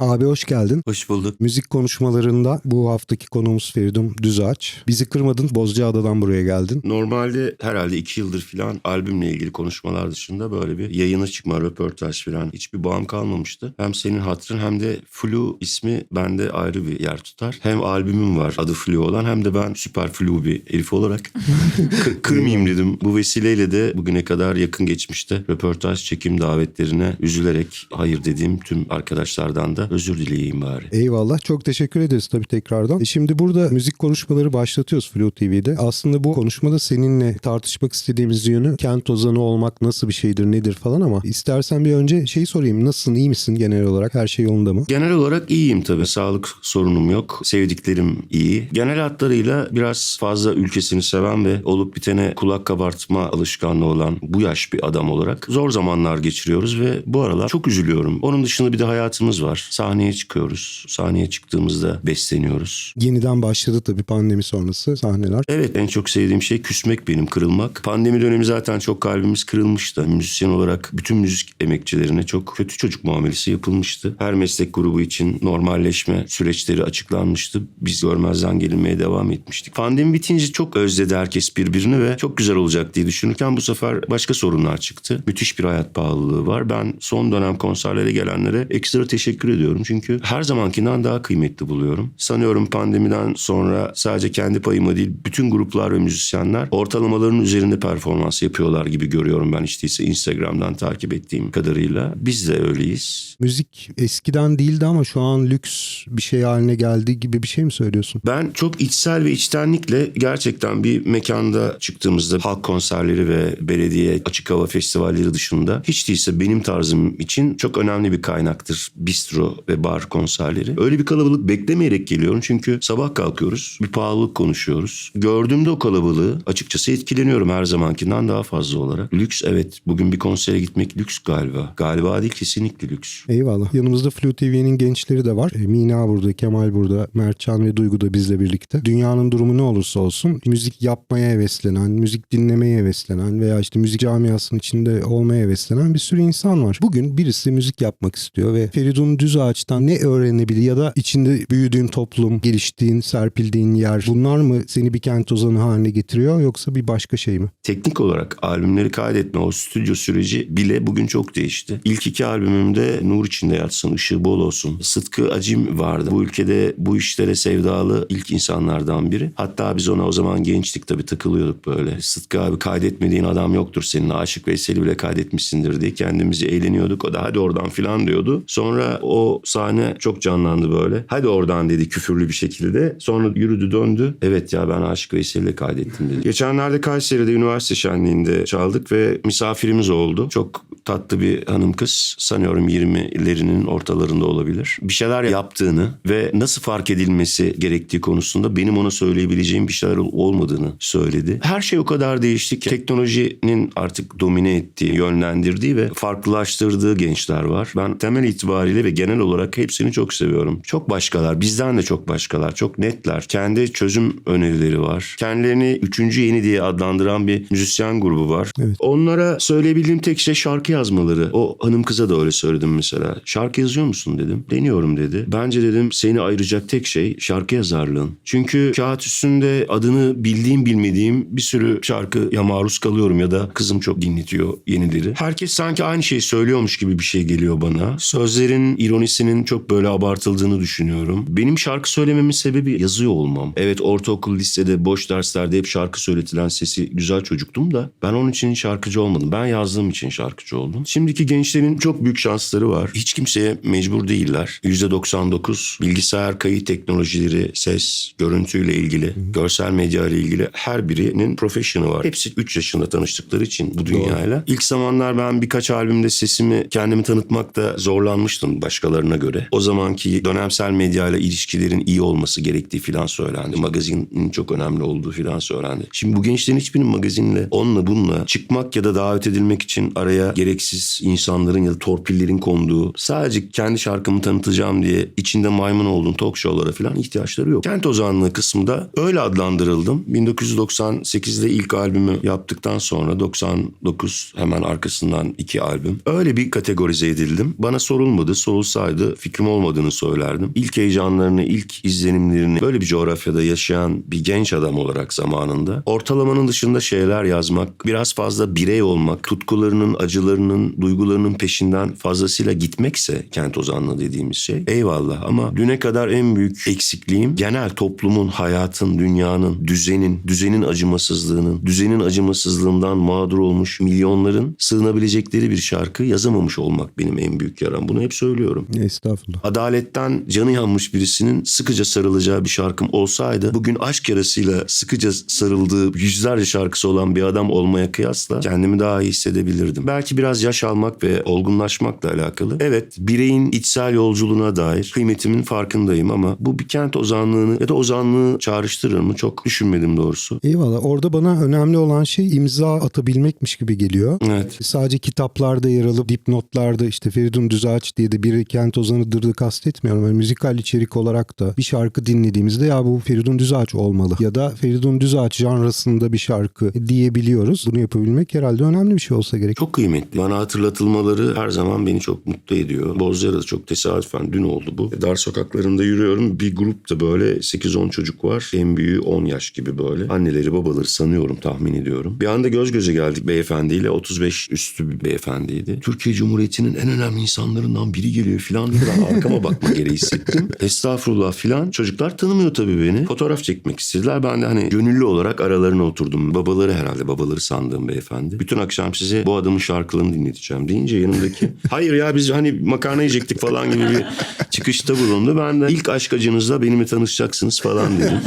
Abi hoş geldin. Hoş bulduk. Müzik konuşmalarında bu haftaki konuğumuz Feridun Düzağaç. Bizi kırmadın, Bozcaada'dan buraya geldin. Normalde herhalde iki yıldır falan albümle ilgili konuşmalar dışında böyle bir yayına çıkma, röportaj falan hiçbir bağım kalmamıştı. Hem senin hatırın hem de Flu ismi bende ayrı bir yer tutar. Hem albümüm var adı Flu olan hem de ben süper Flu bir herif olarak kır- kırmayayım dedim. Bu vesileyle de bugüne kadar yakın geçmişte röportaj çekim davetlerine üzülerek hayır dediğim tüm arkadaşlardan da özür dileyeyim bari. Eyvallah. Çok teşekkür ederiz tabii tekrardan. E şimdi burada müzik konuşmaları başlatıyoruz Flu TV'de. Aslında bu konuşmada seninle tartışmak istediğimiz yönü kent ozanı olmak nasıl bir şeydir, nedir falan ama istersen bir önce şey sorayım. Nasılsın, iyi misin genel olarak? Her şey yolunda mı? Genel olarak iyiyim tabii. Sağlık sorunum yok. Sevdiklerim iyi. Genel hatlarıyla biraz fazla ülkesini seven ve olup bitene kulak kabartma alışkanlığı olan bu yaş bir adam olarak zor zamanlar geçiriyoruz ve bu aralar çok üzülüyorum. Onun dışında bir de hayatımız var. Sahneye çıkıyoruz. Sahneye çıktığımızda besleniyoruz. Yeniden başladı tabii pandemi sonrası sahneler. Evet en çok sevdiğim şey küsmek benim kırılmak. Pandemi dönemi zaten çok kalbimiz kırılmıştı. Müzisyen olarak bütün müzik emekçilerine çok kötü çocuk muamelesi yapılmıştı. Her meslek grubu için normalleşme süreçleri açıklanmıştı. Biz görmezden gelinmeye devam etmiştik. Pandemi bitince çok özledi herkes birbirini ve çok güzel olacak diye düşünürken bu sefer başka sorunlar çıktı. Müthiş bir hayat pahalılığı var. Ben son dönem konserlere gelenlere ekstra teşekkür ediyorum. Çünkü her zamankinden daha kıymetli buluyorum. Sanıyorum pandemiden sonra sadece kendi payıma değil bütün gruplar ve müzisyenler ortalamaların üzerinde performans yapıyorlar gibi görüyorum ben işte ise Instagram'dan takip ettiğim kadarıyla. Biz de öyleyiz. Müzik eskiden değildi ama şu an lüks bir şey haline geldi gibi bir şey mi söylüyorsun? Ben çok içsel ve içtenlikle gerçekten bir mekanda çıktığımızda halk konserleri ve belediye açık hava festivalleri dışında hiç değilse benim tarzım için çok önemli bir kaynaktır bistro ve bar konserleri. Öyle bir kalabalık beklemeyerek geliyorum çünkü sabah kalkıyoruz bir pahalılık konuşuyoruz. Gördüğümde o kalabalığı açıkçası etkileniyorum her zamankinden daha fazla olarak. Lüks evet bugün bir konsere gitmek lüks galiba. Galiba değil kesinlikle lüks. Eyvallah. Yanımızda Flu TV'nin gençleri de var. E, Mina burada, Kemal burada, Mertcan ve Duygu da bizle birlikte. Dünyanın durumu ne olursa olsun müzik yapmaya heveslenen, müzik dinlemeye heveslenen veya işte müzik camiasının içinde olmaya heveslenen bir sürü insan var. Bugün birisi müzik yapmak istiyor ve Feridun Düzağaç'tan ne öğrenebilir ya da içinde büyüdüğün toplum, geliştiğin, serpildiğin yer bunlar mı seni bir kent ozanı haline getiriyor yoksa bir başka şey mi? Teknik olarak albümleri kaydetme o stüdyo süreci bile bugün çok değişti. İlk iki albümümde Nur içinde yatsın, ışığı bol olsun. Sıtkı Acim vardı. Bu ülkede bu işlere sevdalı ilk insanlardan biri. Hatta biz ona o zaman gençtik tabii takılıyorduk böyle. Sıtkı abi kaydetmediğin adam yoktur senin. Aşık Veysel'i bile kaydetmişsindir diye kendimizi eğleniyorduk. O da hadi oradan filan diyordu. Sonra o sahne çok canlandı böyle. Hadi oradan dedi küfürlü bir şekilde. Sonra yürüdü döndü. Evet ya ben Aşık Veysel'i kaydettim dedi. Geçenlerde Kayseri'de üniversite şenliğinde çaldık ve misafirimiz oldu. Çok tatlı bir hanım kız. Sanıyorum 20'lerinin ortalarında olabilir. Bir şeyler yaptığını ve nasıl fark edilmesi gerektiği konusunda benim ona söyleyebileceğim bir şeyler olmadığını söyledi. Her şey o kadar değişti ki teknolojinin artık domine ettiği, yönlendirdiği ve farklılaştırdığı gençler var. Ben temel itibariyle ve genel olarak hepsini çok seviyorum. Çok başkalar, bizden de çok başkalar, çok netler. Kendi çözüm önerileri var. Kendilerini üçüncü yeni diye adlandıran bir müzisyen grubu var. Evet. Onlara söyleyebildiğim tek şey şarkı yazmaları. O hanım kıza da öyle söyledim mesela. Şarkı yazıyor musun dedim. Deniyorum dedi. Bence dedim seni ayıracak tek şey şarkı yazarlığın. Çünkü kağıt üstünde adını bildiğim bilmediğim bir sürü şarkıya maruz kalıyorum ya da kızım çok dinletiyor yenileri. Herkes sanki aynı şeyi söylüyormuş gibi bir şey geliyor bana. Sözlerin ironisinin çok böyle abartıldığını düşünüyorum. Benim şarkı söylememin sebebi yazıyor olmam. Evet ortaokul lisede boş derslerde hep şarkı söyletilen sesi güzel çocuktum da ben onun için şarkıcı olmadım. Ben yazdığım için şarkıcı oldum. Şimdiki gençlerin çok büyük şansları var. Hiç kimseye mecbur değiller. %99 bilgisayar kayıt teknolojileri, ses, görüntüyle ilgili, görsel medya ile ilgili her birinin profession'ı var. Hepsi 3 yaşında tanıştıkları için bu dünyayla. İlk zamanlar ben birkaç albümde sesimi kendimi tanıtmakta zorlanmıştım başkalarına göre. O zamanki dönemsel medyayla ilişkilerin iyi olması gerektiği filan söylendi. Magazinin çok önemli olduğu filan söylendi. Şimdi bu gençlerin hiçbirinin magazinle, onunla bununla çıkmak ya da davet edilmek için araya gereksiz insanların ya da torpillerin konduğu, sadece kendi şarkımı tanıtacağım diye içinde maymun olduğum talk show'lara falan ihtiyaçları yok. Kent ozanlığı kısmında öyle adlandırıldım. 1998'de ilk albümü yaptıktan sonra 99 hemen arkasından iki albüm. Öyle bir kategorize edildim. Bana sorulmadı, sorulsaydı olsaydı fikrim olmadığını söylerdim. İlk heyecanlarını, ilk izlenimlerini böyle bir coğrafyada yaşayan bir genç adam olarak zamanında ortalamanın dışında şeyler yazmak, biraz fazla birey olmak, tutkularının, acılarının, duygularının peşinden fazlasıyla gitmekse kent ozanlığı dediğimiz şey eyvallah ama düne kadar en büyük eksikliğim genel toplumun, hayatın, dünyanın, düzenin, düzenin acımasızlığının, düzenin acımasızlığından mağdur olmuş milyonların sığınabilecekleri bir şarkı yazamamış olmak benim en büyük yaram. Bunu hep söylüyorum. Estağfurullah. Adaletten canı yanmış birisinin sıkıca sarılacağı bir şarkım olsaydı bugün aşk yarasıyla sıkıca sarıldığı yüzlerce şarkısı olan bir adam olmaya kıyasla kendimi daha iyi hissedebilirdim. Belki biraz yaş almak ve olgunlaşmakla alakalı. Evet bireyin içsel yolculuğuna dair kıymetimin farkındayım ama bu bir kent ozanlığını ya da ozanlığı çağrıştırır mı çok düşünmedim doğrusu. Eyvallah. Orada bana önemli olan şey imza atabilmekmiş gibi geliyor. Evet. Sadece kitaplarda yer alıp dipnotlarda işte Feridun Düzağaç diye de biri kent ozanıdır da kastetmiyorum. Yani müzikal içerik olarak da bir şarkı dinlediğimizde ya bu Feridun Düzağaç olmalı. Ya da Feridun Düzağaç janrasında bir şarkı diyebiliyoruz. Bunu yapabilmek herhalde önemli bir şey olsa gerek. Çok kıymetli. Bana hatırlatılmaları her zaman beni çok mutlu ediyor. Bozcaada'da çok tesadüfen dün oldu bu. Dar sokaklarında yürüyorum. Bir grupta böyle 8-10 çocuk var. En büyüğü 10 yaş gibi böyle. Anneleri babaları sanıyorum tahmin ediyorum. Bir anda göz göze geldik beyefendiyle. 35 üstü bir beyefendiydi. Türkiye Cumhuriyeti'nin en önemli insanlarından biri geliyor filan dedi. Ben arkama bakma gereği hissettim. Estağfurullah filan. Çocuklar tanımıyor tabii beni. Fotoğraf çekmek istediler. Ben de hani gönüllü olarak aralarına oturdum. Babaları herhalde babaları sandığım beyefendi. Bütün akşam size bu adamın şarkılarını dinleteceğim deyince yanımdaki hayır ya biz hani makarna yiyecektik falan gibi bir çıkışta bulundu. Ben de ilk aşk acınızla benimle tanışacaksınız falan dedim.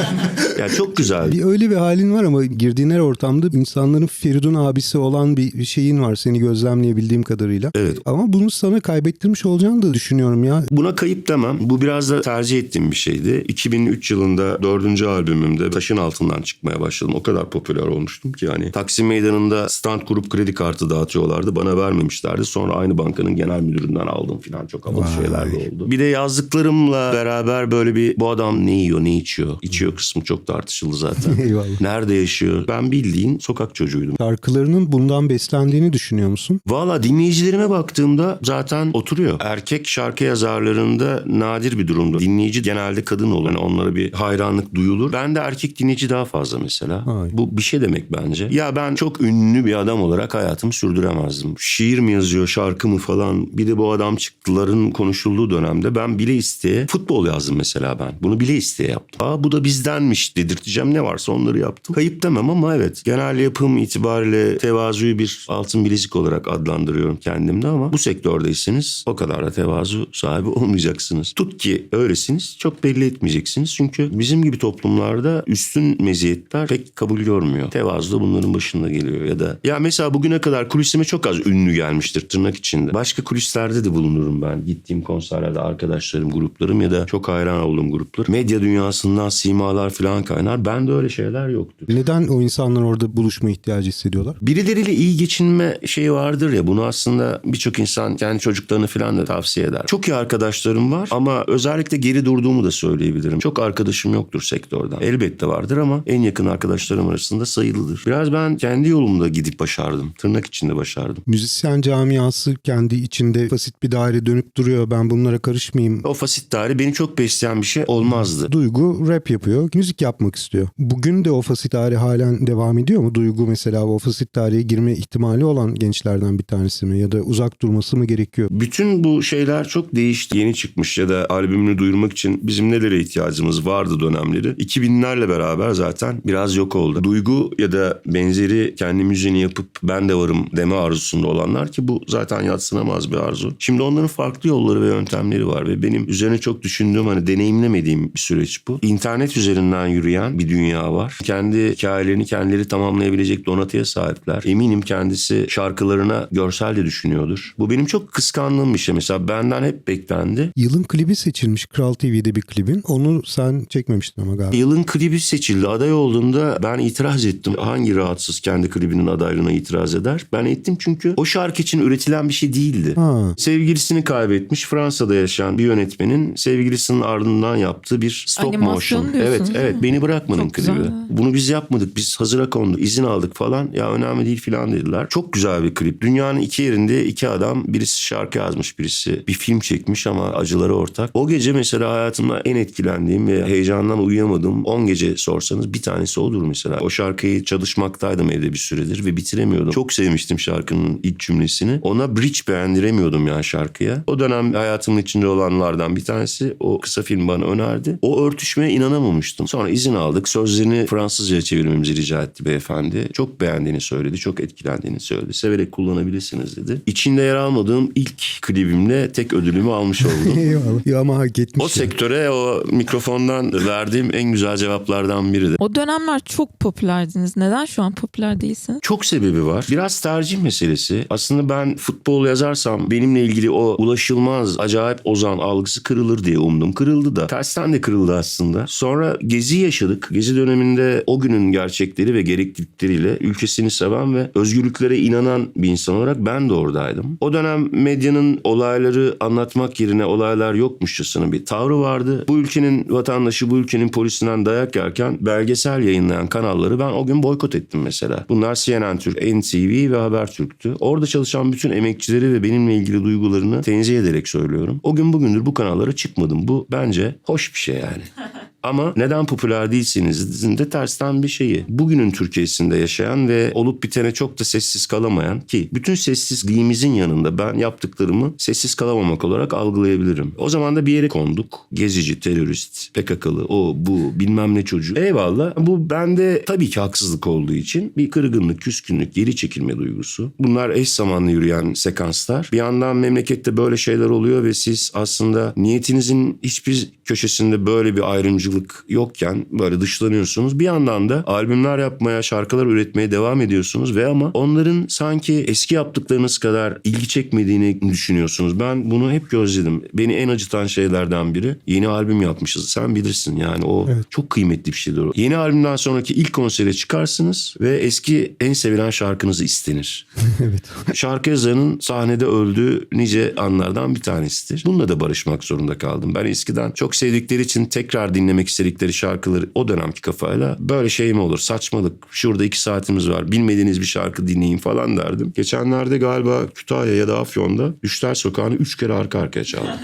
Ya çok güzeldi. Bir öyle bir halin var ama girdiğin her ortamda insanların Feridun abisi olan bir şeyin var seni gözlemleyebildiğim kadarıyla. Evet. Ama bunu sana kaybettirmiş olacağını da düşünüyorum ya. Buna kayıp demem. Bu biraz da tercih ettiğim bir şeydi. 2003 yılında dördüncü albümümde taşın altından çıkmaya başladım. O kadar popüler olmuştum ki yani. Taksim Meydanı'nda stand kurup kredi kartı dağıtıyorlardı. Bana vermemişlerdi. Sonra aynı bankanın genel müdüründen aldım falan. Çok havalı Vay. şeyler de oldu. Bir de yazdıklarımla beraber böyle bir bu adam ne yiyor ne içiyor. İçiyor kısmı çok tartışıldı zaten. Eyvallah. Nerede yaşıyor? Ben bildiğin sokak çocuğuydum. Şarkılarının bundan beslendiğini düşünüyor musun? Valla dinleyicilerime baktığımda zaten oturuyor. Erkek şarkı yazarlarında nadir bir durumda. Dinleyici genelde kadın olur. Yani onlara bir hayranlık duyulur. Ben de erkek dinleyici daha fazla mesela. Ay. Bu bir şey demek bence. Ya ben çok ünlü bir adam olarak hayatımı sürdüremezdim. Şiir mi yazıyor, şarkı mı falan. Bir de bu adam çıktıların konuşulduğu dönemde ben bile isteye futbol yazdım mesela ben. Bunu bile isteye yaptım. Aa bu da bizdenmiş dedirteceğim ne varsa onları yaptım. Kayıp demem ama evet. Genel yapım itibariyle tevazuyu bir altın bilezik olarak adlandırıyorum kendimde ama bu sektördeyseniz o kadar da tevazu sahibi olmayacaksınız. Tut ki öylesiniz çok belli etmeyeceksiniz. Çünkü bizim gibi toplumlarda üstün meziyetler pek kabul görmüyor. Tevazu da bunların başında geliyor ya da ya mesela bugüne kadar kulisime çok az ünlü gelmiştir tırnak içinde. Başka kulislerde de bulunurum ben. Gittiğim konserlerde arkadaşlarım, gruplarım ya da çok hayran olduğum gruplar. Medya dünyasından simalar falan kaynar. Bende öyle şeyler yoktu. Neden o insanlar orada buluşma ihtiyacı hissediyorlar? Birileriyle iyi geçinme şeyi vardır ya bunu aslında birçok insan kendi çocuklarını falan da tavsiye eder. Çok iyi arkadaşlarım var ama özellikle geri durduğumu da söyleyebilirim. Çok arkadaşım yoktur sektörden. Elbette vardır ama en yakın arkadaşlarım arasında sayılıdır. Biraz ben kendi yolumda gidip başardım. Tırnak içinde başardım. Müzisyen camiası kendi içinde basit bir daire dönüp duruyor. Ben bunlara karışmayayım. O fasit tarih beni çok besleyen bir şey olmazdı. Duygu rap yapıyor. Müzik yapmak istiyor. Bugün de o fasit tarih halen devam ediyor mu? Duygu mesela o fasit tarihe girme ihtimali olan gençlerden bir tanesi mi? Ya da uzak durması mı gerekiyor? Bütün bu şeyler çok değişti. Yeni çıkmış ya da albümünü duyurmak için bizim nelere ihtiyacımız vardı dönemleri. 2000'lerle beraber zaten biraz yok oldu. Duygu ya da benzeri kendi müziğini yapıp ben de varım deme arzusunda olanlar ki bu zaten yatsınamaz bir arzu. Şimdi onların farklı yolları ve yöntemleri var ve benim üzerine çok düşündüğüm hani deneyimlemediğim bir süreç bu. İnternet üzerinden yürüyen bir dünya var. Kendi hikayelerini kendileri tamamlayabilecek donatıya sahipler. Eminim kendisi şarkılarına görsel de düşünüyordur. Bu benim çok kıskandığım bir şey. Mesela benden hep beklendi. Yılın klibi seçilmiş Kral TV'de bir klibin. Onu sen çekmemiştin ama galiba. Yılın klibi seçildi. Aday olduğunda ben itiraz ettim. Hangi rahatsız kendi klibinin adaylığına itiraz eder? Ben ettim çünkü o şarkı için üretilen bir şey değildi. Ha, Sevgilisini kaybetmiş Fransa'da yaşayan bir yönetmenin sevgilisinin ardından yaptığı bir stop Animasyon motion. diyorsun, Evet evet mi? beni bırakmanın Çok klibi. güzel. Bunu biz yapmadık. Biz hazıra konduk. izin aldık falan. Ya önemli değil falan dediler. Çok güzel bir klip. Dünyanın iki yerinde iki adam birisi şarkı yazmış birisi bir film çekmiş ama acıları ortak. O gece mesela hayatımda en etkilendiğim ve heyecandan uyuyamadığım 10 gece sorsanız bir tanesi odur mesela. O şarkıyı çalışmaktaydım evde bir süredir ve bitiremiyordum. Çok sevmiştim şarkının ilk cümlesini. Ona bridge beğendiremiyordum ya şarkıya. O dönem hayatımın içinde olanlardan bir tanesi o kısa film bana önerdi. O örtüşmeye inanamamıştım. Sonra izin aldık. Sözlerini Fransızca'ya çevirmemizi rica etti beyefendi. Çok beğendiğini söyledi. Çok etkilendiğini söyledi. Severek kullanabilirsiniz dedi. İçinde yer almadığım ilk klibimle tek ödülümü almış oldum. Eyvallah. Ya ama hak etmiş. O ya. sektöre o mikrofondan verdiğim en güzel cevaplardan biridir. O dönemler çok popülerdiniz. Neden şu an popüler değilsiniz? Çok sebebi var. Biraz tercih meselesi. Aslında ben futbol yazarsam benimle ilgili o ulaşılmaz, acayip ozan algısı kırılır diye umdum. Kırıldı da. Tersten de kırıldı aslında. Sonra Gezi yaşadık. Gezi döneminde o günün gerçekleri ve gereklilikleriyle ülkesini seven ve özgürlüklere inanan bir insan olarak ben de oradaydım. O dönem medyanın olayları anlatmak yerine olaylar yokmuşçasına bir tavrı vardı. Bu ülkenin vatandaşı, bu ülkenin polisinden dayak yerken belgesel yayınlayan kanalları ben o gün boykot ettim mesela. Bunlar CNN Türk, NTV ve Habertürk'tü. Orada çalışan bütün emekçileri ve benimle ilgili duygularını tenzih ederek söylüyorum. O gün bugündür bu kanallara çıkmadım. Bu bence hoş bir şey yani. Ama neden popüler değilsiniz de tersten bir şeyi. Bugünün Türkiye'sinde yaşayan ve olup bitene çok da sessiz kalamayan ki bütün sessizliğimizin yanında ben yaptıklarımı sessiz kalamamak olarak algılayabilirim. O zaman da bir yere konduk. Gezici, terörist, PKK'lı, o, bu, bilmem ne çocuğu. Eyvallah. Bu bende tabii ki haksızlık olduğu için bir kırgınlık, küskünlük, geri çekilme duygusu. Bunlar eş zamanlı yürüyen sekanslar. Bir yandan memlekette böyle şeyler oluyor ve siz aslında niyetinizin hiçbir köşesinde böyle bir ayrımcılık yokken böyle dışlanıyorsunuz. Bir yandan da albümler yapmaya, şarkılar üretmeye devam ediyorsunuz ve ama onların sanki eski yaptıklarınız kadar ilgi çekmediğini düşünüyorsunuz. Ben bunu hep gözledim. Beni en acıtan şeylerden biri yeni albüm yapmışız. Sen bilirsin yani o Evet. çok kıymetli bir şeydir. Yeni albümden sonraki ilk konsere çıkarsınız ve eski en sevilen şarkınız istenir. evet. Şarkı yazarının sahnede öldüğü nice anlardan bir tanesidir. Bununla da barışmak zorunda kaldım. Ben eskiden çok sevdikleri için tekrar dinlemek istedikleri şarkıları o dönemki kafayla böyle şey mi olur saçmalık şurada iki saatimiz var bilmediğiniz bir şarkı dinleyin falan derdim. Geçenlerde galiba Kütahya ya da Afyon'da Düşler Sokağı'nı üç kere arka arkaya çaldık.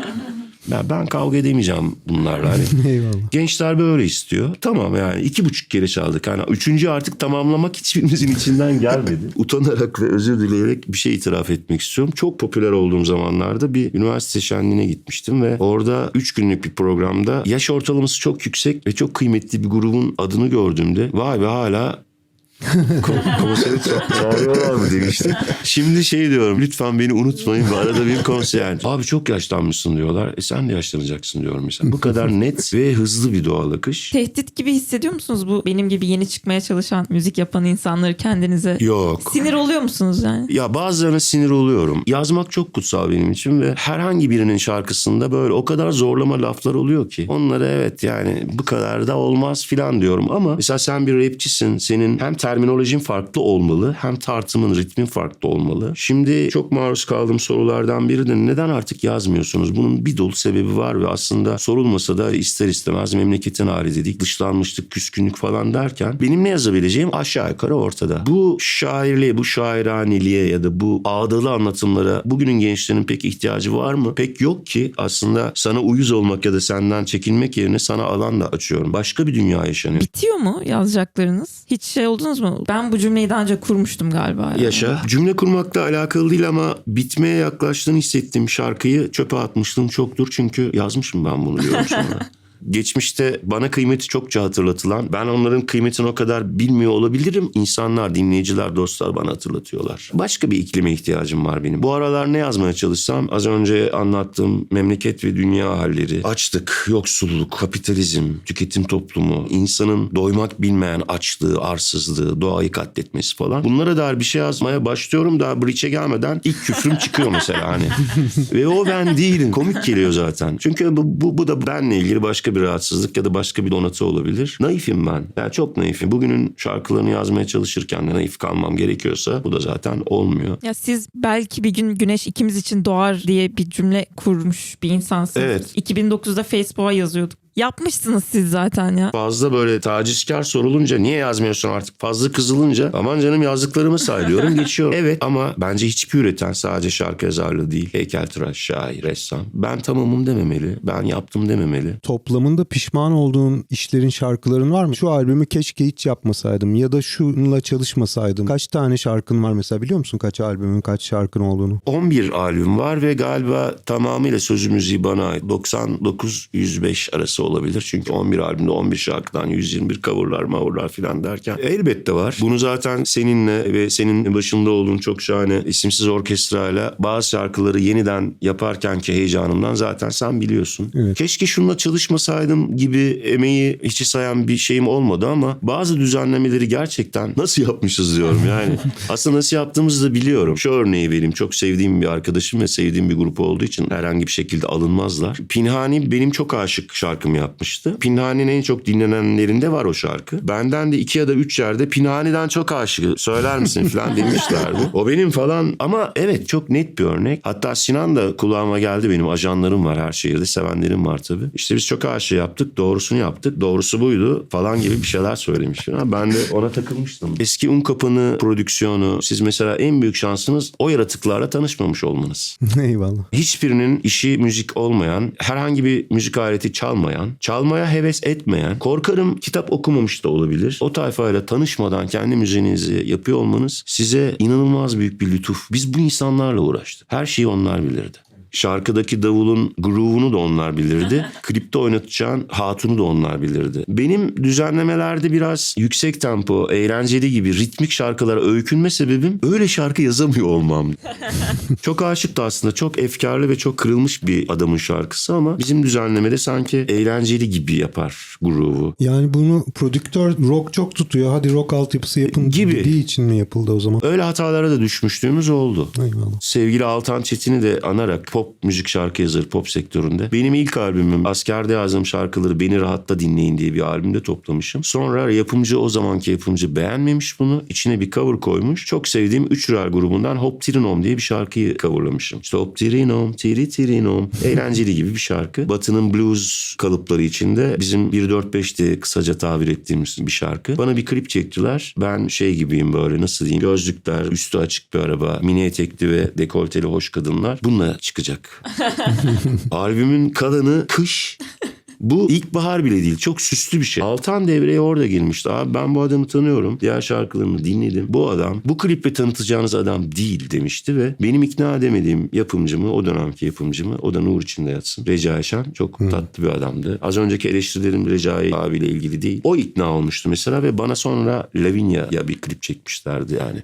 Ya ben kavga edemeyeceğim bunlarla. Hani Eyvallah. Gençler böyle istiyor. Tamam yani iki buçuk kere çaldık. Hani üçüncü artık tamamlamak hiçbirimizin içinden gelmedi. Utanarak ve özür dileyerek bir şey itiraf etmek istiyorum. Çok popüler olduğum zamanlarda bir üniversite şenliğine gitmiştim ve orada üç günlük bir programda yaş ortalaması çok yüksek ve çok kıymetli bir grubun adını gördüğümde vay be hala konseri ça- çağırıyorlar mı demiştim. Şimdi şey diyorum lütfen beni unutmayın ve arada bir konser. Abi çok yaşlanmışsın diyorlar. E sen de yaşlanacaksın diyorum mesela. Bu kadar net ve hızlı bir doğal akış. Tehdit gibi hissediyor musunuz bu benim gibi yeni çıkmaya çalışan müzik yapan insanları kendinize? Yok. Sinir oluyor musunuz yani? Ya bazılarına sinir oluyorum. Yazmak çok kutsal benim için ve herhangi birinin şarkısında böyle o kadar zorlama laflar oluyor ki. Onlara evet yani bu kadar da olmaz filan diyorum ama mesela sen bir rapçisin. Senin hem terminolojin farklı olmalı hem tartımın ritmin farklı olmalı. Şimdi çok maruz kaldığım sorulardan biri de neden artık yazmıyorsunuz? Bunun bir dolu sebebi var ve aslında sorulmasa da ister istemez memleketin hali dedik, dışlanmışlık, küskünlük falan derken benim ne yazabileceğim aşağı yukarı ortada. Bu şairliğe, bu şairaneliğe ya da bu ağdalı anlatımlara bugünün gençlerinin pek ihtiyacı var mı? Pek yok ki aslında sana uyuz olmak ya da senden çekinmek yerine sana alan da açıyorum. Başka bir dünya yaşanıyor. Bitiyor mu yazacaklarınız? Hiç şey oldunuz mu? Ben bu cümleyi daha önce kurmuştum galiba. yani. Yaşa. Cümle kurmakla alakalı değil ama bitmeye yaklaştığını hissettiğim şarkıyı çöpe atmışlığım çoktur. Çünkü yazmışım ben bunu diyorum sonra. Geçmişte bana kıymeti çokça hatırlatılan, ben onların kıymetini o kadar bilmiyor olabilirim. İnsanlar, dinleyiciler, dostlar bana hatırlatıyorlar. Başka bir iklime ihtiyacım var benim. Bu aralar ne yazmaya çalışsam az önce anlattığım memleket ve dünya halleri, açlık, yoksulluk, kapitalizm, tüketim toplumu, insanın doymak bilmeyen açlığı, arsızlığı, doğayı katletmesi falan. Bunlara dair bir şey yazmaya başlıyorum daha Breach'e gelmeden ilk küfrüm çıkıyor mesela hani. ve o ben değilim. Komik geliyor zaten. Çünkü bu, bu, bu da benle ilgili başka bir rahatsızlık ya da başka bir donatı olabilir. Naifim ben. Yani çok naifim. Bugünün şarkılarını yazmaya çalışırken de naif kalmam gerekiyorsa bu da zaten olmuyor. Ya siz belki bir gün güneş ikimiz için doğar diye bir cümle kurmuş bir insansınız. Evet. 2009'da Facebook'a yazıyorduk. Yapmışsınız siz zaten ya. Fazla böyle tacizkar sorulunca niye yazmıyorsun artık fazla kızılınca aman canım yazdıklarımı sayıyorum geçiyor. Evet ama bence hiçbir üreten sadece şarkı yazarlığı değil. Heykeltıraş, şair, ressam. Ben tamamım dememeli. Ben yaptım dememeli. Toplamında pişman olduğun işlerin şarkıların var mı? Şu albümü keşke hiç yapmasaydım ya da şunla çalışmasaydım. Kaç tane şarkın var mesela biliyor musun kaç albümün kaç şarkın olduğunu? 11 albüm var ve galiba tamamıyla sözü müziği bana ait. 99-105 arası olabilir. Çünkü 11 albümde 11 şarkıdan 121 coverlar mavurlar filan derken. Elbette var. Bunu zaten seninle ve senin başında olduğun çok şahane isimsiz orkestrayla bazı şarkıları yeniden yaparken ki heyecanımdan zaten sen biliyorsun. Evet. Keşke şununla çalışmasaydım gibi emeği hiçe sayan bir şeyim olmadı ama bazı düzenlemeleri gerçekten nasıl yapmışız diyorum yani. Aslında nasıl yaptığımızı da biliyorum. Şu örneği vereyim. Çok sevdiğim bir arkadaşım ve sevdiğim bir grup olduğu için herhangi bir şekilde alınmazlar. Pinhani benim çok aşık şarkımı yapmıştı. Pinhani'nin en çok dinlenenlerinde var o şarkı. Benden de iki ya da üç yerde Pinhani'den çok aşık söyler misin falan demişlerdi. O benim falan ama evet çok net bir örnek. Hatta Sinan da kulağıma geldi benim ajanlarım var her şehirde sevenlerim var tabii. İşte biz çok aşık yaptık doğrusunu yaptık doğrusu buydu falan gibi bir şeyler söylemiş. falan. Ben de ona takılmıştım. Eski un kapanı prodüksiyonu siz mesela en büyük şansınız o yaratıklarla tanışmamış olmanız. Eyvallah. Hiçbirinin işi müzik olmayan, herhangi bir müzik aleti çalmayan, çalmaya heves etmeyen, korkarım kitap okumamış da olabilir. O tayfayla tanışmadan kendi müziğinizi yapıyor olmanız size inanılmaz büyük bir lütuf. Biz bu insanlarla uğraştık. Her şeyi onlar bilirdi. Şarkıdaki davulun groove'unu da onlar bilirdi. Klipte oynatacağın hatunu da onlar bilirdi. Benim düzenlemelerde biraz yüksek tempo, eğlenceli gibi ritmik şarkılara öykünme sebebim öyle şarkı yazamıyor olmam. Çok aşıktı aslında. Çok efkarlı ve çok kırılmış bir adamın şarkısı ama bizim düzenlemede sanki eğlenceli gibi yapar groove'u. Yani bunu prodüktör rock çok tutuyor. Hadi rock altyapısı yapın Gibi. dediği için mi yapıldı o zaman? Öyle hatalara da düşmüşlüğümüz oldu. Eyvallah. Sevgili Altan Çetin'i de anarak pop müzik şarkı yazarı pop sektöründe. Benim ilk albümüm askerde yazdığım şarkıları Beni Rahatta Dinleyin diye bir albümde toplamışım. Sonra yapımcı o zamanki yapımcı beğenmemiş bunu. İçine bir cover koymuş. Çok sevdiğim Üç Rüel grubundan Hop Tirinom diye bir şarkıyı coverlamışım. İşte Hop Tirinom, Tiri Tirinom. Eğlenceli gibi bir şarkı. Batı'nın blues kalıpları içinde bizim 1-4-5 diye kısaca tabir ettiğimiz bir şarkı. Bana bir klip çektiler. Ben şey gibiyim böyle nasıl diyeyim. Gözlükler, üstü açık bir araba, mini etekli ve dekolteli hoş kadınlar. Bununla çıkacak. Albümün kalanı kış. Bu ilkbahar bile değil. Çok süslü bir şey. Altan devreye orada girmişti. Abi ben bu adamı tanıyorum. Diğer şarkılarını dinledim. Bu adam bu kliple tanıtacağınız adam değil demişti ve benim ikna edemediğim yapımcımı, o dönemki yapımcımı, o da nur içinde yatsın. Recai Şen çok tatlı bir adamdı. Az önceki eleştirilerim Recai abiyle ilgili değil. O ikna olmuştu mesela ve bana sonra Lavinia'ya bir klip çekmişlerdi yani.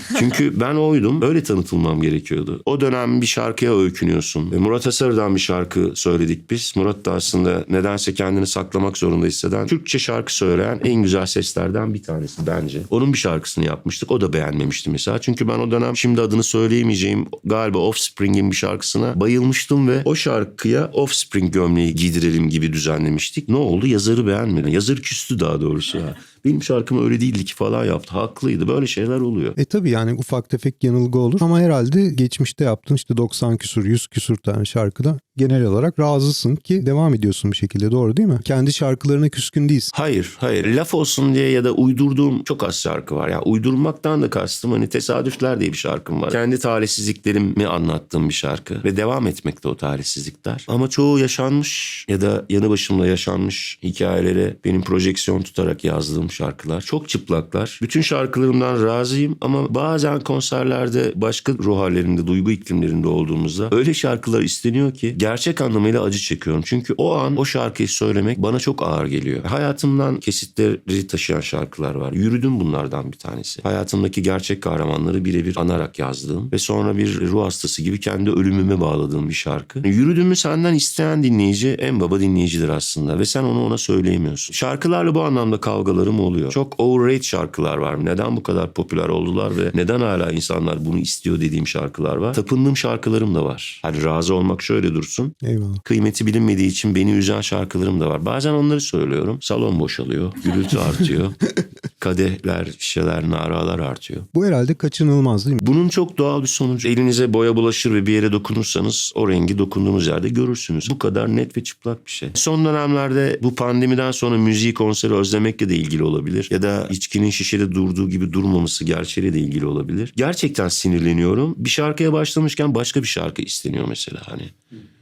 Çünkü ben oydum. Öyle tanıtılmam gerekiyordu. O dönem bir şarkıya öykünüyorsun. Ve Murat Asar'dan bir şarkı söyledik biz. Murat da aslında nedense kendini saklamak zorunda hisseden Türkçe şarkı söyleyen en güzel seslerden bir tanesi bence. Onun bir şarkısını yapmıştık. O da beğenmemişti mesela. Çünkü ben o dönem şimdi adını söyleyemeyeceğim galiba Offspring'in bir şarkısına bayılmıştım ve o şarkıya Offspring gömleği giydirelim gibi düzenlemiştik. Ne oldu? Yazarı beğenmedi. Yazar küstü daha doğrusu. Ya. Benim şarkım öyle değildi ki falan yaptı. Haklıydı. Böyle şeyler oluyor. E tabii yani ufak tefek yanılgı olur ama herhalde geçmişte yaptın işte 90 küsur 100 küsur tane şarkıda genel olarak razısın ki devam ediyorsun bir şekilde doğru değil mi? Kendi şarkılarına küskün değilsin. Hayır, hayır. Laf olsun diye ya da uydurduğum çok az şarkı var. Ya uydurmaktan da kastım hani tesadüfler diye bir şarkım var. Kendi talihsizliklerimi anlattığım bir şarkı ve devam etmekte o talihsizlikler. Ama çoğu yaşanmış ya da yanı başımda yaşanmış hikayelere benim projeksiyon tutarak yazdığım şarkılar. Çok çıplaklar. Bütün şarkılarımdan razıyım ama bazen konserlerde başka ruh hallerinde, duygu iklimlerinde olduğumuzda öyle şarkılar isteniyor ki gerçek anlamıyla acı çekiyorum. Çünkü o an o şarkıyı söylemek bana çok ağır geliyor. Hayatımdan kesitleri taşıyan şarkılar var. Yürüdüm bunlardan bir tanesi. Hayatımdaki gerçek kahramanları birebir anarak yazdığım ve sonra bir ruh hastası gibi kendi ölümüme bağladığım bir şarkı. Yürüdüğümü senden isteyen dinleyici en baba dinleyicidir aslında ve sen onu ona söyleyemiyorsun. Şarkılarla bu anlamda kavgalarım oluyor. Çok overrated şarkılar var. Neden bu kadar popüler oldular ve neden hala insanlar bunu istiyor dediğim şarkılar var. Tapındığım şarkılarım da var. Hani razı olmak şöyle dursun. Olursun. Eyvallah. Kıymeti bilinmediği için beni üzen şarkılarım da var. Bazen onları söylüyorum. Salon boşalıyor, gürültü artıyor. Kadehler, şişeler, naralar artıyor. Bu herhalde kaçınılmaz değil mi? Bunun çok doğal bir sonucu. Elinize boya bulaşır ve bir yere dokunursanız o rengi dokunduğunuz yerde görürsünüz. Bu kadar net ve çıplak bir şey. Son dönemlerde bu pandemiden sonra müziği konseri özlemekle de ilgili olabilir. Ya da içkinin şişede durduğu gibi durmaması gerçeğiyle de ilgili olabilir. Gerçekten sinirleniyorum. Bir şarkıya başlamışken başka bir şarkı isteniyor mesela hani.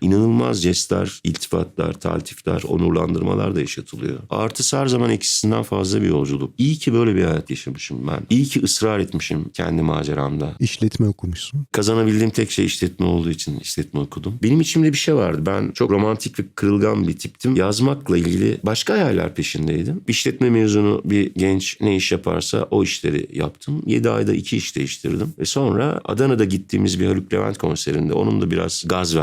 İnanılmaz jestler, iltifatlar, taltifler, onurlandırmalar da yaşatılıyor. Artısı her zaman eksisinden fazla bir yolculuk. İyi ki böyle bir hayat yaşamışım ben. İyi ki ısrar etmişim kendi maceramda. İşletme okumuşsun. Kazanabildiğim tek şey işletme olduğu için işletme okudum. Benim içimde bir şey vardı. Ben çok romantik ve kırılgan bir tiptim. Yazmakla ilgili başka hayaller peşindeydim. İşletme mezunu bir genç ne iş yaparsa o işleri yaptım. 7 ayda iki iş değiştirdim. Ve sonra Adana'da gittiğimiz bir Haluk Levent konserinde onun da biraz gaz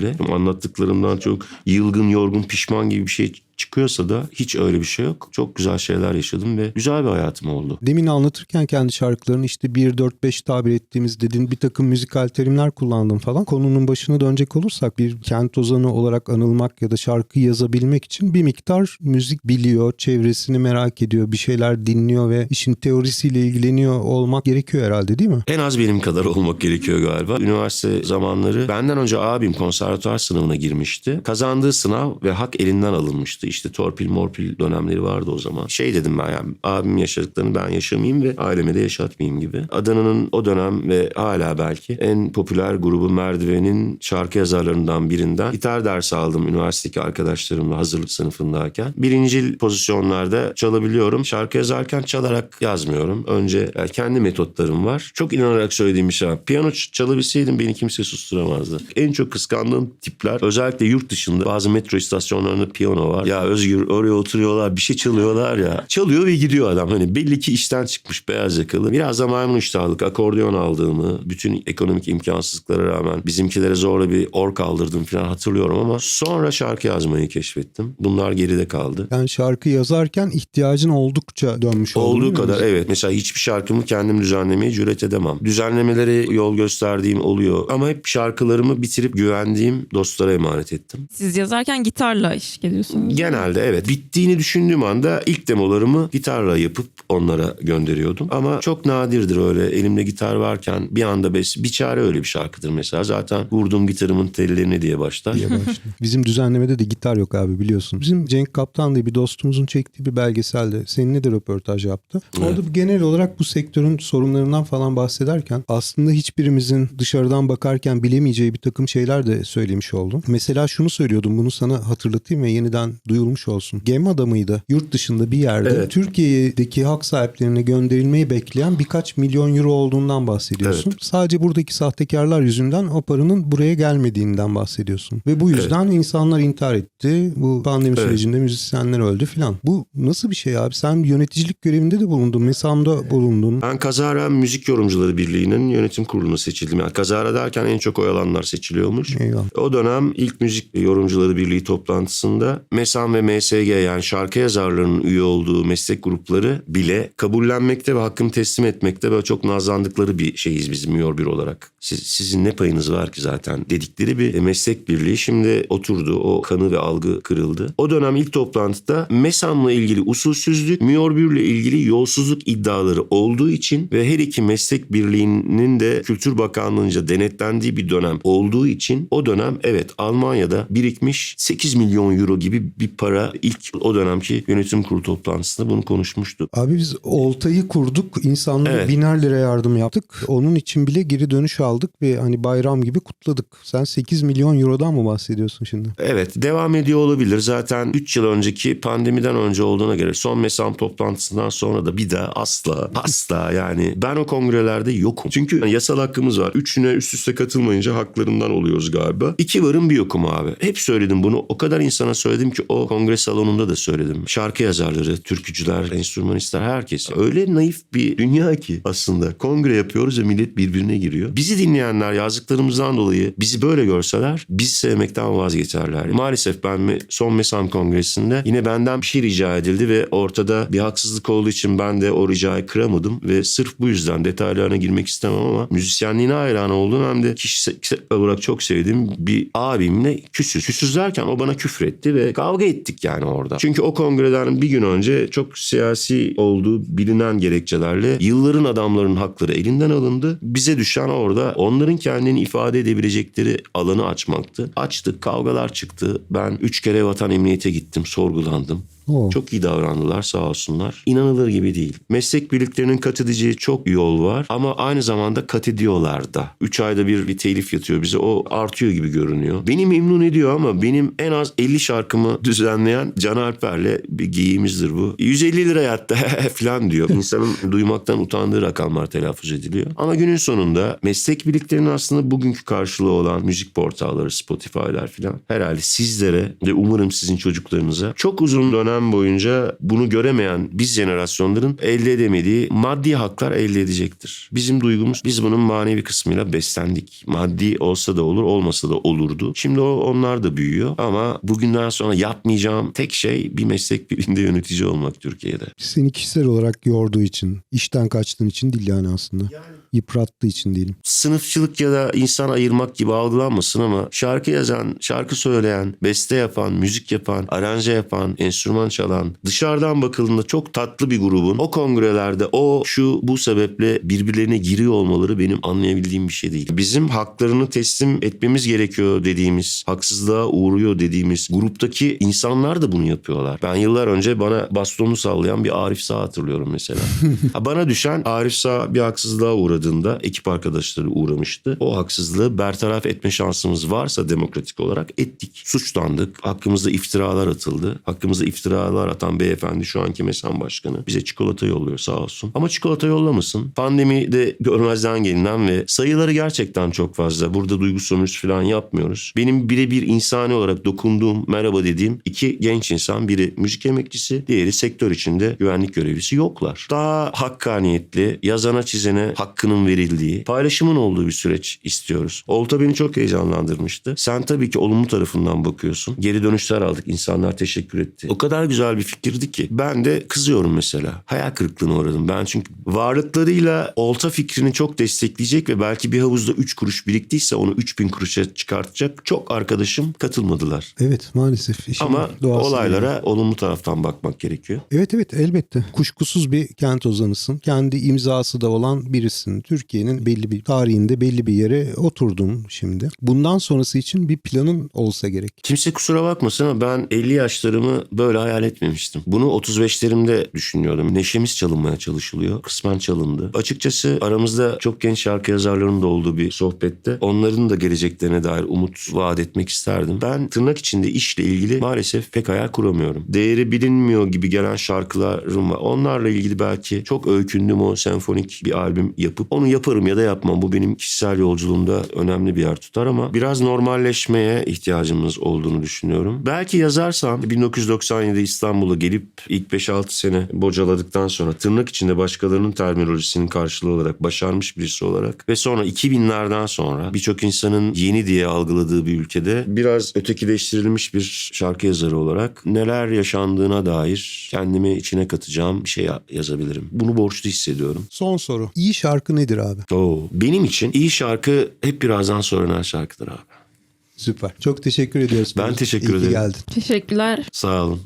vermesiyle anlattıklarımdan çok yılgın, yorgun, pişman gibi bir şey çıkıyorsa da hiç öyle bir şey yok. Çok güzel şeyler yaşadım ve güzel bir hayatım oldu. Demin anlatırken kendi şarkılarını işte 1 4 5 tabir ettiğimiz dedin bir takım müzikal terimler kullandım falan. Konunun başına dönecek olursak bir kent ozanı olarak anılmak ya da şarkı yazabilmek için bir miktar müzik biliyor, çevresini merak ediyor, bir şeyler dinliyor ve işin teorisiyle ilgileniyor olmak gerekiyor herhalde değil mi? En az benim kadar olmak gerekiyor galiba. Üniversite zamanları benden önce abim konservatuar sınavına girmişti. Kazandığı sınav ve hak elinden alınmıştı. İşte torpil morpil dönemleri vardı o zaman. Şey dedim ben yani abim yaşadıklarını ben yaşamayayım ve aileme de yaşatmayayım gibi. Adana'nın o dönem ve hala belki en popüler grubu Merdiven'in şarkı yazarlarından birinden gitar dersi aldım üniversitedeki arkadaşlarımla hazırlık sınıfındayken. Birincil pozisyonlarda çalabiliyorum. Şarkı yazarken çalarak yazmıyorum. Önce yani kendi metotlarım var. Çok inanarak söylediğim bir şey. var. Piyano çalabilseydim beni kimse susturamazdı. En çok kıskandığım tipler özellikle yurt dışında bazı metro istasyonlarında piyano var. Ya Özgür oraya oturuyorlar bir şey çalıyorlar ya. Çalıyor ve gidiyor adam. Hani belli ki işten çıkmış beyaz yakalı. Biraz da maymun iştahlık akordeon aldığımı bütün ekonomik imkansızlıklara rağmen bizimkilere zorla bir ork aldırdım falan hatırlıyorum ama sonra şarkı yazmayı keşfettim. Bunlar geride kaldı. Yani şarkı yazarken ihtiyacın oldukça dönmüş değil Olduğu mi? kadar evet. Mesela hiçbir şarkımı kendim düzenlemeye cüret edemem. Düzenlemeleri yol gösterdiğim oluyor. Ama hep şarkılarımı bitirip güvendiğim dostlara emanet ettim. Siz yazarken gitarla eşlik ediyorsunuz. Genelde evet. Bittiğini düşündüğüm anda ilk demolarımı gitarla yapıp onlara gönderiyordum. Ama çok nadirdir öyle elimde gitar varken bir anda bes bir çare öyle bir şarkıdır mesela. Zaten vurduğum gitarımın tellerini diye başlar. diye başlıyor. Bizim düzenlemede de gitar yok abi biliyorsun. Bizim Cenk Kaptan diye bir dostumuzun çektiği bir belgeselde seninle de röportaj yaptı. Orada genel olarak bu sektörün sorunlarından falan bahsederken aslında hiçbirimizin dışarıdan bakarken bilemeyeceği bir takım şeyler de söylemiş oldum. Mesela şunu söylüyordum bunu sana hatırlatayım ve yeniden duyulmuş olsun. Gem adamıydı. Yurt dışında bir yerde Evet. Türkiye'deki hak sahiplerine gönderilmeyi bekleyen birkaç milyon euro olduğundan bahsediyorsun. Sadece buradaki sahtekarlar yüzünden o paranın buraya gelmediğinden bahsediyorsun. Ve bu yüzden insanlar intihar etti. Bu pandemi Evet. sürecinde müzisyenler öldü filan. Bu nasıl bir şey abi? Sen yöneticilik görevinde de bulundun. Mesamda bulundun. Ben Kazara Müzik Yorumcuları Birliği'nin yönetim kuruluna seçildim. Yani Kazara derken en çok oy alanlar seçiliyormuş. Eyvallah. O dönem ilk Müzik Yorumcuları Birliği toplantısında MESAM ve MSG yani şarkı yazarlarının üye olduğu meslek grupları bile kabullenmekte ve hakkını teslim etmekte böyle çok nazlandıkları bir şeyiz biz Miyor bir olarak. Siz, sizin ne payınız var ki zaten dedikleri bir meslek birliği şimdi oturdu. O kanı ve algı kırıldı. O dönem ilk toplantıda MESAM'la ilgili usulsüzlük, Bir'le ilgili yolsuzluk iddiaları olduğu için ve her iki meslek birliğinin de Kültür Bakanlığı'nca denetlendiği bir dönem olduğu için o dönem evet Almanya'da birikmiş 8 milyon euro gibi bir para ilk o dönemki yönetim kurulu toplantısında bunu konuşmuştuk. Abi biz oltayı kurduk. insanlara Evet. biner lira yardım yaptık. Onun için bile geri dönüş aldık ve hani bayram gibi kutladık. Sen 8 milyon eurodan mı bahsediyorsun şimdi? Evet devam ediyor olabilir. Zaten 3 yıl önceki pandemiden önce olduğuna göre son mesam toplantısından sonra da bir daha asla asla yani ben o kongrelerde yokum. Çünkü yani yasal hakkımız var. Üçüne üst üste katılmayınca haklarından oluyoruz galiba. İki varım bir yokum abi. Hep söyledim bunu. O kadar insana söyledim ki o kongre salonunda da söyledim. Şarkı yazarları, türkücüler, enstrümanistler herkes. Öyle naif bir dünya ki aslında. Kongre yapıyoruz ve millet birbirine giriyor. Bizi dinleyenler yazdıklarımızdan dolayı bizi böyle görseler bizi sevmekten vazgeçerler. Maalesef ben son Mesam Kongresi'nde yine benden bir şey rica edildi ve ortada bir haksızlık olduğu için ben de o ricayı kıramadım ve sırf bu yüzden detaylarına girmek istemem ama müzisyenliğine hayran olduğum hem de kişisel olarak çok sevdiğim bir abimle küsüz. Küsüz derken o bana küfür etti ve kavga ettik yani orada. Çünkü o kongreden bir gün önce çok siyasi olduğu bilinen gerekçelerle yılların adamların hakları elinden alındı. Bize düşen orada onların kendini ifade edebilecekleri alanı açmaktı. Açtık kavgalar çıktı. Ben üç kere vatan emniyete gittim sorgulandım. Oo. Çok iyi davrandılar sağ olsunlar. İnanılır gibi değil. Meslek birliklerinin kat edeceği çok yol var ama aynı zamanda kat ediyorlar da. 3 ayda bir bir telif yatıyor bize o artıyor gibi görünüyor. Beni memnun ediyor ama benim en az 50 şarkımı düzenleyen Can Alper'le bir geyiğimizdir bu. 150 lira yattı falan diyor. İnsanın duymaktan utandığı rakamlar telaffuz ediliyor. Ama günün sonunda meslek birliklerinin aslında bugünkü karşılığı olan müzik portalları, Spotify'lar falan herhalde sizlere ve umarım sizin çocuklarınıza çok uzun dönem boyunca bunu göremeyen biz jenerasyonların elde edemediği maddi haklar elde edecektir. Bizim duygumuz biz bunun manevi kısmıyla beslendik. Maddi olsa da olur olmasa da olurdu. Şimdi o onlar da büyüyor ama bugünden sonra yapmayacağım tek şey bir meslek birliğinde yönetici olmak Türkiye'de. Seni kişisel olarak yorduğu için, işten kaçtığın için değil yani aslında. Yıprattığı için değilim. sınıfçılık ya da insan ayırmak gibi algılanmasın ama şarkı yazan, şarkı söyleyen, beste yapan, müzik yapan, aranje yapan, enstrüman çalan dışarıdan bakıldığında çok tatlı bir grubun o kongrelerde o şu bu sebeple birbirlerine giriyor olmaları benim anlayabildiğim bir şey değil. Bizim haklarını teslim etmemiz gerekiyor dediğimiz, haksızlığa uğruyor dediğimiz gruptaki insanlar da bunu yapıyorlar. Ben yıllar önce bana bastonu sallayan bir Arif Sağ hatırlıyorum mesela. Bana düşen Arif Sağ bir haksızlığa uğradığında ekip arkadaşları uğramıştı. O haksızlığı bertaraf etme şansımız varsa demokratik olarak ettik. Suçlandık. Hakkımızda iftiralar atıldı. Hakkımızda iftiralar atan beyefendi şu anki MESAN başkanı bize çikolata yolluyor sağ olsun. Ama çikolata yollamasın. Pandemi de görmezden gelinen ve sayıları gerçekten çok fazla. Burada duygu sömürüsü falan yapmıyoruz. Benim birebir insani olarak dokunduğum, merhaba dediğim iki genç insan. Biri müzik emekçisi, diğeri sektör içinde güvenlik görevlisi yoklar. Daha hakkaniyetli, yazana çizene hakkının verildiği, paylaşımın olduğu bir süreç istiyoruz. Olta beni çok heyecanlandırmıştı. Sen tabii ki olumlu tarafından bakıyorsun. Geri dönüşler aldık. İnsanlar teşekkür etti. O kadar güzel bir fikirdi ki. Ben de kızıyorum mesela. Hayal kırıklığına uğradım. Ben çünkü varlıklarıyla olta fikrini çok destekleyecek ve belki bir havuzda 3 kuruş biriktiyse onu 3000 kuruşa çıkartacak çok arkadaşım katılmadılar. Evet maalesef. işin Ama olaylara olumlu taraftan bakmak gerekiyor. Evet evet elbette. Kuşkusuz bir kent ozanısın. Kendi imzası da olan birisin. Türkiye'nin belli bir tarihinde belli bir yere oturdun şimdi. Bundan sonrası için bir planın olsa gerek. Kimse kusura bakmasın ama ben 50 yaşlarımı böyle hayal etmemiştim. Bunu 35'lerimde düşünüyordum. Neşemiz çalınmaya çalışılıyor. Kısmen çalındı. Açıkçası aramızda çok genç şarkı yazarlarının da olduğu bir sohbette onların da geleceklerine dair umut vaat etmek isterdim. Ben tırnak içinde işle ilgili maalesef pek hayal kuramıyorum. Değeri bilinmiyor gibi gelen şarkılarım var. Onlarla ilgili belki çok öykündüm o senfonik bir albüm yapıp onu yaparım ya da yapmam. Bu benim kişisel yolculuğumda önemli bir yer tutar ama biraz normalleşmeye ihtiyacımız olduğunu düşünüyorum. Belki yazarsam 1997 İstanbul'a gelip ilk 5-6 sene bocaladıktan sonra tırnak içinde başkalarının terminolojisinin karşılığı olarak başarmış birisi olarak ve sonra 2000'lerden sonra birçok insanın yeni diye algıladığı bir ülkede biraz ötekileştirilmiş bir şarkı yazarı olarak neler yaşandığına dair kendimi içine katacağım bir şey yazabilirim. Bunu borçlu hissediyorum. Son soru. İyi şarkı nedir abi? Oo, benim için iyi şarkı hep birazdan söylenen şarkıdır abi. Süper. Çok teşekkür ediyoruz. Ben teşekkür İyi ki ederim. geldin. Teşekkürler. Sağ olun.